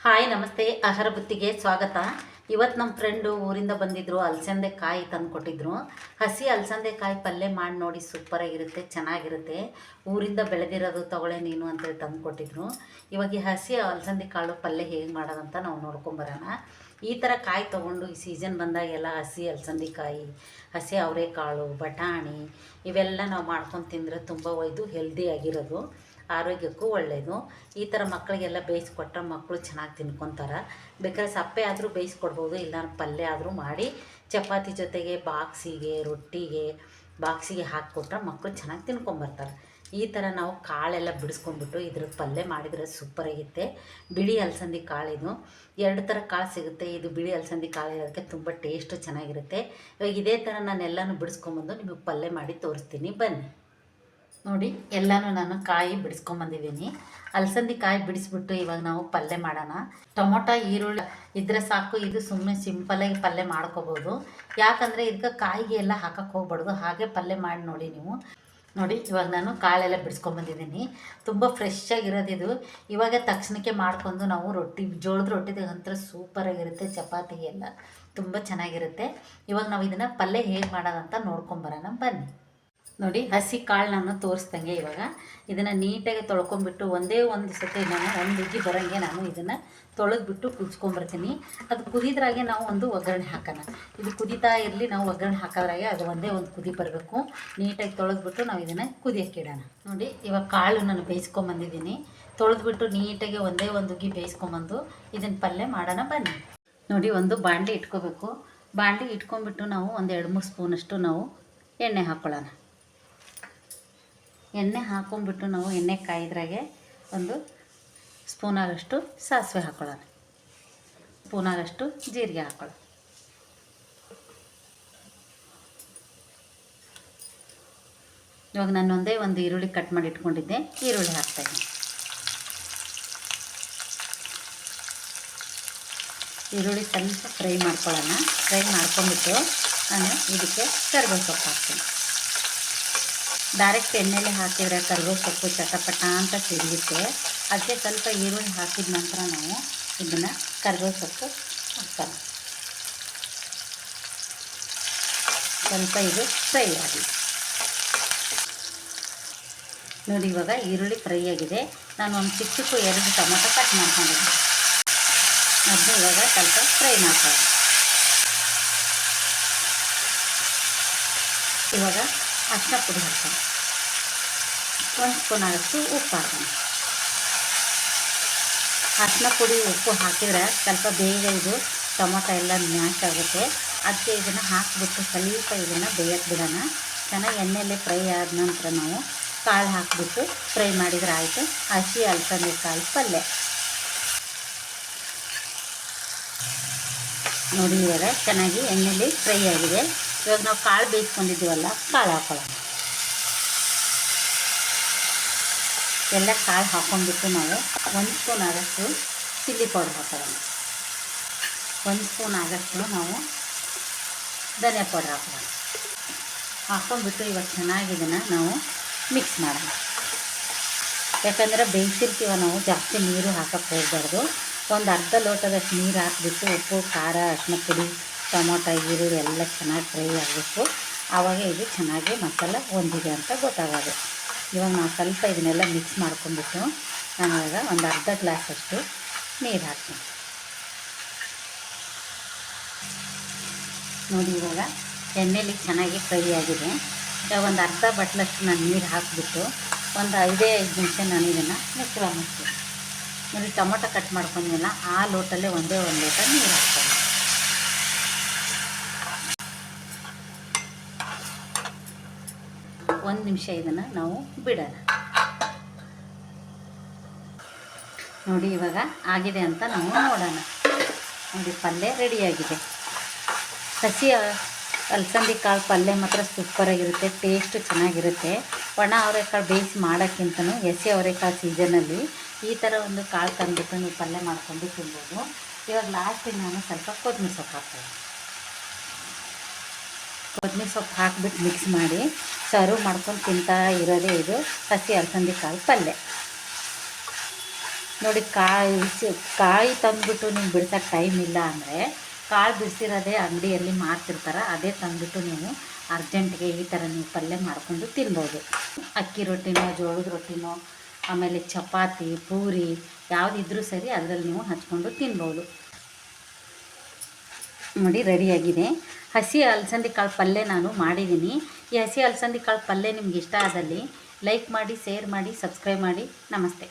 Hi, ನಮಸ್ತೆ. ಆಹಾರ ಬುತ್ತಿಗೆ ಸ್ವಾಗತ. ಇವತ್ತು ನಮ್ಮ ಫ್ರೆಂಡು ಊರಿಂದ ಬಂದಿದ್ದರು ಅಲಸಂದೆ ಕಾಯಿ ತಂದು ಕೊಟ್ಟಿದ್ರು ಹಸಿ ಅಲಸಂದೆ ಕಾಯಿ ಪಲ್ಯ ಮಾಡಿ ನೋಡಿ ಸೂಪರಾಗಿರುತ್ತೆ ಚೆನ್ನಾಗಿರುತ್ತೆ. ಊರಿಂದ ಬೆಳೆದಿರೋದು ತಗೊಳ್ಳೆ ನೀನು ಅಂತೇಳಿ ತಂದು ಕೊಟ್ಟಿದ್ರು ಇವಾಗ ಈ ಹಸಿ ಅಲಸಂದೆ ಕಾಳು ಪಲ್ಯ ಹೇಗೆ ಮಾಡೋದಂತ ನಾವು ನೋಡ್ಕೊಂಬರೋಣ ಈ ಥರ ಕಾಯಿ ತೊಗೊಂಡು ಈ ಸೀಸನ್ ಬಂದಾಗೆಲ್ಲ ಹಸಿ ಅಲಸಂದೆ ಕಾಯಿ ಹಸಿ ಅವರೆಕಾಳು, ಬಟಾಣಿ ಇವೆಲ್ಲ ನಾವು ಮಾಡ್ಕೊಂಡು ತಿಂದರೆ ತುಂಬ ಒಯ್ದು ಹೆಲ್ದಿ ಆಗಿರೋದು. ಆರೋಗ್ಯಕ್ಕೂ ಒಳ್ಳೆಯದು ಈ ಥರ ಮಕ್ಕಳಿಗೆಲ್ಲ ಬೇಯಿಸ್ಕೊಟ್ರೆ ಮಕ್ಕಳು ಚೆನ್ನಾಗಿ ತಿನ್ಕೊತಾರೆ. ಬೇಕಾದ್ರೆ ಸಪ್ಪೆ ಆದರೂ ಬೇಯಿಸ್ಕೊಡ್ಬೋದು ಇಲ್ಲ ಪಲ್ಯ ಆದರೂ ಮಾಡಿ ಚಪಾತಿ ಜೊತೆಗೆ ಬಾಕ್ಸಿಗೆ, ರೊಟ್ಟಿಗೆ, ಬಾಕ್ಸಿಗೆ ಹಾಕಿಕೊಟ್ರೆ ಮಕ್ಕಳು ಚೆನ್ನಾಗಿ ತಿನ್ಕೊಂಬರ್ತಾರೆ. ಈ ಥರ ನಾವು ಕಾಳೆಲ್ಲ ಬಿಡಿಸ್ಕೊಂಡ್ಬಿಟ್ಟು ಇದ್ರ ಪಲ್ಯ ಮಾಡಿದರೆ ಸೂಪರಾಗಿತ್ತೆ ಬಿಳಿ ಅಲಸಂದಿ ಕಾಳಿದು ಎರಡು ಥರ ಕಾಳು ಸಿಗುತ್ತೆ. ಇದು ಬಿಳಿ ಅಲಸಂದಿ ಕಾಳು ಇರೋದಕ್ಕೆ ತುಂಬ ಟೇಸ್ಟು ಚೆನ್ನಾಗಿರುತ್ತೆ. ಇವಾಗ ಇದೇ ಥರ ನಾನು ಎಲ್ಲನೂ ಬಿಡಿಸ್ಕೊಂಬಂದು ನಿಮಗೆ ಪಲ್ಯ ಮಾಡಿ ತೋರಿಸ್ತೀನಿ. ಬನ್ನಿ. ನೋಡಿ, ಎಲ್ಲನೂ ನಾನು ಕಾಯಿ ಬಿಡಿಸ್ಕೊಂಬಂದಿದ್ದೀನಿ ಅಲಸಂದಿ ಕಾಯಿ ಬಿಡಿಸ್ಬಿಟ್ಟು ಇವಾಗ ನಾವು ಪಲ್ಯ ಮಾಡೋಣ. ಟೊಮೊಟೊ, ಈರುಳ್ಳಿ ಇದ್ರೆ ಸಾಕು. ಇದು ಸುಮ್ಮನೆ ಸಿಂಪಲಾಗಿ ಪಲ್ಯ ಮಾಡ್ಕೋಬೋದು. ಯಾಕಂದರೆ ಇದಕ್ಕೆ ಕಾಯಿಗೆ ಎಲ್ಲ ಹಾಕಕ್ಕೆ ಹೋಗ್ಬಾರ್ದು. ಹಾಗೆ ಪಲ್ಯ ಮಾಡಿ ನೋಡಿ ನೀವು. ನೋಡಿ, ಇವಾಗ ನಾನು ಕಾಳೆಲ್ಲ ಬಿಡಿಸ್ಕೊಂಬಂದಿದ್ದೀನಿ ತುಂಬ ಫ್ರೆಶ್ ಆಗಿರೋದಿದು ಇವಾಗ ತಕ್ಷಣಕ್ಕೆ ಮಾಡ್ಕೊಂಡು ನಾವು ರೊಟ್ಟಿ, ಜೋಳದ ರೊಟ್ಟಿದ ಒಂಥರ ಸೂಪರಾಗಿರುತ್ತೆ ಎಲ್ಲ ತುಂಬ ಚೆನ್ನಾಗಿರುತ್ತೆ. ಇವಾಗ ನಾವು ಇದನ್ನು ಪಲ್ಯ ಹೇಗೆ ಮಾಡೋದಂತ ನೋಡ್ಕೊಂಬರೋಣ ಬನ್ನಿ. ನೋಡಿ ಹಸಿ ಕಾಳು ನಾನು ತೋರಿಸ್ದಂಗೆ ಇವಾಗ ಇದನ್ನು ನೀಟಾಗಿ ತೊಳ್ಕೊಂಬಿಟ್ಟು ಒಂದೇ ಒಂದು ಸತಿ ನಾನು ಒಂದು ಉಜ್ಜಿ ಬರೋಂಗೆ ನಾನು ಇದನ್ನು ತೊಳೆದ್ಬಿಟ್ಟು ಕುದಿಸ್ಕೊಂಬರ್ತೀನಿ ಅದು ಕುದಿದ್ರಾಗೆ ನಾವು ಒಂದು ಒಗ್ಗರಣೆ ಹಾಕೋಣ. ಇದು ಕುದಿತಾ ಇರಲಿ, ನಾವು ಒಗ್ಗರಣೆ ಹಾಕೋದ್ರಾಗೆ ಅದು ಒಂದೇ ಒಂದು ಕುದಿ ಬರಬೇಕು. ನೀಟಾಗಿ ತೊಳೆದ್ಬಿಟ್ಟು ನಾವು ಇದನ್ನು ಕುದಿಯೋಕ್ಕೆ ಇಡೋಣ. ನೋಡಿ, ಇವಾಗ ಕಾಳು ನಾನು ಬೇಯಿಸ್ಕೊಂಬಂದಿದ್ದೀನಿ ತೊಳೆದ್ಬಿಟ್ಟು ನೀಟಾಗಿ ಒಂದೇ ಒಂದು ಉಗ್ಗಿ ಬೇಯಿಸ್ಕೊಂಬಂದು ಇದನ್ನು ಪಲ್ಯ ಮಾಡೋಣ ಬನ್ನಿ. ನೋಡಿ, ಒಂದು ಬಾಂಡೆ ಇಟ್ಕೋಬೇಕು. ಬಾಂಡೆ ಇಟ್ಕೊಂಡ್ಬಿಟ್ಟು ನಾವು ಒಂದು ಎರಡು ಮೂರು ಸ್ಪೂನಷ್ಟು ನಾವು ಎಣ್ಣೆ ಹಾಕ್ಕೊಳ್ಳೋಣ ಎಣ್ಣೆ ಹಾಕೊಂಡ್ಬಿಟ್ಟು ನಾವು ಎಣ್ಣೆ ಕಾಯಿದ್ರಾಗೆ ಒಂದು ಸ್ಪೂನಾಗಷ್ಟು ಸಾಸಿವೆ ಹಾಕೊಳ್ಳೋಣ. ಸ್ಪೂನಾಗಷ್ಟು ಜೀರಿಗೆ ಹಾಕೊಳ್ಳೋಣ. ಇವಾಗ ನಾನು ಒಂದೇ ಒಂದು ಈರುಳ್ಳಿ ಕಟ್ ಮಾಡಿ ಇಟ್ಕೊಂಡಿದ್ದೆ, ಈರುಳ್ಳಿ ಹಾಕ್ತಾಯಿದ್ದೀನಿ ಈರುಳ್ಳಿ ಸ್ವಲ್ಪ ಫ್ರೈ ಮಾಡ್ಕೊಳ್ಳೋಣ. ಫ್ರೈ ಮಾಡ್ಕೊಂಡ್ಬಿಟ್ಟು ನಾನು ಇದಕ್ಕೆ ಕರ್ಬೇವು ಸೊಪ್ಪು ಹಾಕ್ತೀನಿ. ಡೈರೆಕ್ಟ್ ಎಣ್ಣೆಲೆ ಹಾಕಿದರೆ ಕರ್ಬೇವು ಸೊಪ್ಪು ಚಟಪಟ ಅಂತ ತಿರುಗುತ್ತೆ ಅದಕ್ಕೆ ಸ್ವಲ್ಪ ಈರುಳ್ಳಿ ಹಾಕಿದ ನಂತರ ನಾವು ಇದನ್ನು ಕರ್ಬೇವು ಸೊಪ್ಪು ಹಾಕ್ತಾರೆ ಸ್ವಲ್ಪ ಇದು ಫ್ರೈ ಆಗಿ. ನೋಡಿ, ಇವಾಗ ಈರುಳ್ಳಿ ಫ್ರೈ ಆಗಿದೆ. ನಾನು ಒಂದು ಚಿಕ್ಕ ಚಿಕ್ಕ ಎರಡು ಟೊಮೊಟೊ ಕಟ್ ಮಾಡ್ಕೊಂಡಿದ್ದೆ. ಅದನ್ನ ಇವಾಗ ಸ್ವಲ್ಪ ಫ್ರೈ ಮಾಡ್ತಾರೆ ಇವಾಗ ಅರಿಶಿನ ಪುಡಿ ಹಾಕೋಣ ಒಂದು ಸ್ಪೂನ್ ಆಗೋಷ್ಟು ಉಪ್ಪು ಹಾಕೋಣ ಅರಿಶಿನ ಪುಡಿ, ಉಪ್ಪು ಹಾಕಿದ್ರೆ ಸ್ವಲ್ಪ ಬೇಗ ಇದು ಟೊಮೊಟೊ ಎಲ್ಲ ಮ್ಯಾಶ್ ಆಗುತ್ತೆ. ಅದಕ್ಕೆ ಇದನ್ನು ಹಾಕಿಬಿಟ್ಟು ಸ್ವಲ್ಪ ಇದನ್ನು ಬೇಯಕ್ಕೆ ಬಿಡೋಣ. ಚೆನ್ನಾಗಿ ಎಣ್ಣೆಲಿ ಫ್ರೈ ಆದ ನಂತರ ನಾವು ಕಾಳು ಹಾಕಿಬಿಟ್ಟು ಫ್ರೈ ಮಾಡಿದರೆ ಆಯಿತು. ಹಸಿ ಅಲಸಂದೆ ಕಾಳು ಪಲ್ಯ. ನೋಡಿ ಚೆನ್ನಾಗಿ ಎಣ್ಣೆಯಲ್ಲಿ ಫ್ರೈ ಆಗಿದೆ. ಇವಾಗ ನಾವು ಕಾಳು ಬೇಯಿಸ್ಕೊಂಡಿದ್ದೀವಲ್ಲ, ಕಾಳು ಹಾಕೊಳ್ಳೋಣ. ಎಲ್ಲ ಕಾಳು ಹಾಕೊಂಡ್ಬಿಟ್ಟು ನಾವು ಒಂದು ಸ್ಪೂನ್ ಆದಷ್ಟು ಚಿಲ್ಲಿ ಪೌಡರ್ ಹಾಕೊಳ್ಳೋಣ. ಒಂದು ಸ್ಪೂನ್ ಆದಷ್ಟು ನಾವು ಧನಿಯಾ ಪೌಡರ್ ಹಾಕೊಳ್ಳೋಣ. ಹಾಕ್ಕೊಂಡ್ಬಿಟ್ಟು ಇವಾಗ ಚೆನ್ನಾಗಿ ಇದನ್ನು ನಾವು ಮಿಕ್ಸ್ ಮಾಡೋಣ. ಯಾಕಂದರೆ ಬೇಯಿಸಿರ್ತೀವ ನಾವು, ಜಾಸ್ತಿ ನೀರು ಹಾಕಕ್ಕೆ ಹೋಗಬಾರ್ದು. ಒಂದು ಅರ್ಧ ಲೋಟದಷ್ಟು ನೀರು ಹಾಕಿಬಿಟ್ಟು ಉಪ್ಪು, ಖಾರ ಅಷ್ಟು ಪುಡಿ ಟೊಮೊಟೊ, ಈರುಳ್ಳಿ ಎಲ್ಲ ಚೆನ್ನಾಗಿ ಫ್ರೈ ಆಗಬೇಕು ಆವಾಗ ಇದು ಚೆನ್ನಾಗಿ ಮಸಾಲ ಹೊಂದಿದೆ ಅಂತ ಗೊತ್ತಾಗೋದು. ಇವಾಗ ನಾವು ಸ್ವಲ್ಪ ಇದನ್ನೆಲ್ಲ ಮಿಕ್ಸ್ ಮಾಡ್ಕೊಂಡ್ಬಿಟ್ಟು ನಾನು ಇವಾಗ ಒಂದು ಅರ್ಧ ಗ್ಲಾಸಷ್ಟು ನೀರು ಹಾಕ್ತೀನಿ. ನೋಡಿ ಇವಾಗ ಎಣ್ಣೆಲಿ ಚೆನ್ನಾಗಿ ಫ್ರೈ ಆಗಿದೆ. ಇವಾಗ ಒಂದು ಅರ್ಧ ಬಟ್ಲಷ್ಟು ನಾನು ನೀರು ಹಾಕಿಬಿಟ್ಟು ಒಂದು ಐದೇ ಐದು ನಿಮಿಷ ನಾನು ಇದನ್ನು ಮಿಕ್ಸ್ ಮಾಡ್ತೀನಿ. ನೋಡಿ ಟೊಮೊಟೊ ಕಟ್ ಮಾಡ್ಕೊಂಡ್ಮೇಲೆ ಆ ಲೋಟಲ್ಲೇ ಒಂದೇ ಒಂದು ಲೋಟ ನೀರು ಹಾಕ್ತೀನಿ. ಒಂದು ನಿಮಿಷ ಇದನ್ನು ನಾವು ಬಿಡೋಣ. ನೋಡಿ ಇವಾಗ ಆಗಿದೆ ಅಂತ ನಾವು ನೋಡೋಣ. ನೋಡಿ, ಪಲ್ಯ ರೆಡಿಯಾಗಿದೆ ಸಸಿ ಅಲಸಂದಿ ಕಾಳು ಪಲ್ಯ ಮಾತ್ರ ಸೂಪರಾಗಿರುತ್ತೆ ಟೇಸ್ಟು ಚೆನ್ನಾಗಿರುತ್ತೆ. ಒಣ ಅವರೆಕಾಳು ಬೇಯಿಸಿ ಮಾಡೋಕ್ಕಿಂತನೂ ಎಸಿ ಅವರೆಕಾಳು ಸೀಸನಲ್ಲಿ ಈ ಥರ ಒಂದು ಕಾಳು ತಂದುಬಿಟ್ಟು ನೀವು ಪಲ್ಯ ಮಾಡ್ಕೊಂಡು ತಿನ್ಬೋದು. ಇವಾಗ ಲಾಸ್ಟಿಗೆ ನಾನು ಸ್ವಲ್ಪ ಕೊತ್ತಂಬರಿ ಕೊತ್ತಂಬರಿ ಸೊಪ್ಪು ಹಾಕ್ಬಿಟ್ಟು ಮಿಕ್ಸ್ ಮಾಡಿ ಸರ್ವ್ ಮಾಡ್ಕೊಂಡು ತಿಂತಾ ಇರೋದೇ ಇದು. ಸಸಿ ಅಲಸಂದಿ ಕಾಳು ಪಲ್ಯ. ನೋಡಿ ಕಾಯಿ ಕಾಯಿ ತಂದುಬಿಟ್ಟು ನೀವು ಬಿಡ್ಸೋಕ್ಕೆ ಟೈಮ್ ಇಲ್ಲ ಅಂದರೆ ಕಾಳು ಬಿಡಿಸಿರೋದೇ ಅಂಗಡಿಯಲ್ಲಿ ಮಾರ್ತಿರ್ತಾರೆ. ಅದೇ ತಂದುಬಿಟ್ಟು ನೀವು ಅರ್ಜೆಂಟ್ಗೆ ಈ ಥರ ನೀವು ಪಲ್ಯ ಮಾಡಿಕೊಂಡು ತಿನ್ಬೋದು. ಅಕ್ಕಿ ರೊಟ್ಟಿನೋ, ಜೋಳದ ರೊಟ್ಟಿನೋ, ಆಮೇಲೆ ಚಪಾತಿ, ಪೂರಿ ಯಾವುದಿದ್ರೂ ಸರಿ ಅದರಲ್ಲಿ ನೀವು ಹಚ್ಕೊಂಡು ತಿನ್ಬೋದು. ನೋಡಿ ರೆಡಿಯಾಗಿದೆ ಹಸಿ ಅಲಸಂದಿ ಕಾಳು ಪಲ್ಯ ನಾನು ಮಾಡಿದ್ದೀನಿ. ಈ ಹಸಿ ಅಲಸಂದಿ ಕಾಳು ಪಲ್ಯ ನಿಮ್ಗೆ ಇಷ್ಟ ಆದಲ್ಲಿ ಲೈಕ್ ಮಾಡಿ, ಶೇರ್ ಮಾಡಿ, ಸಬ್ಸ್ಕ್ರೈಬ್ ಮಾಡಿ. ನಮಸ್ತೆ.